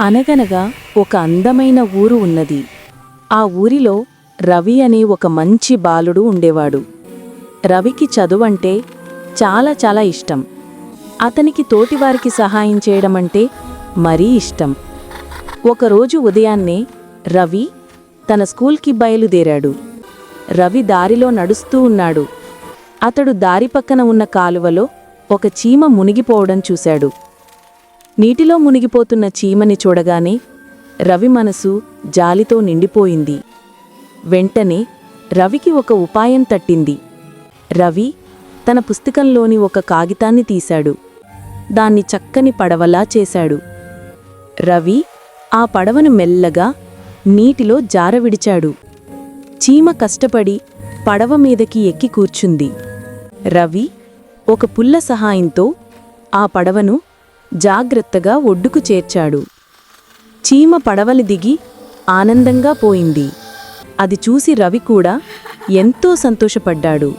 అనగనగా ఒక అందమైన ఊరు ఉన్నది. ఆ ఊరిలో రవి అనే ఒక మంచి బాలుడు ఉండేవాడు. రవికి చదువంటే చాలా చాలా ఇష్టం. అతనికి తోటివారికి సహాయం చేయడమంటే మరీ ఇష్టం. ఒకరోజు ఉదయాన్నే రవి తన స్కూల్కి బయలుదేరాడు. రవి దారిలో నడుస్తూ ఉన్నాడు. అతడు దారి పక్కన ఉన్న కాలువలో ఒక చీమ మునిగిపోవడం చూశాడు. నీటిలో మునిగిపోతున్న చీమని చూడగానే రవి మనసు జాలితో నిండిపోయింది. వెంటనే రవికి ఒక ఉపాయం తట్టింది. రవి తన పుస్తకంలోని ఒక కాగితాన్ని తీశాడు. దాన్ని చక్కని పడవలా చేశాడు. రవి ఆ పడవను మెల్లగా నీటిలో జారవిడిచాడు చీమ కష్టపడి పడవ మీదకి ఎక్కి కూర్చుంది. రవి ఒక పుల్ల సహాయంతో ఆ పడవను జాగ్రత్తగా ఒడ్డుకు చేర్చాడు. చీమ పడవలి దిగి ఆనందంగా పోయింది. అది చూసి రవి కూడా ఎంతో సంతోషపడ్డాడు.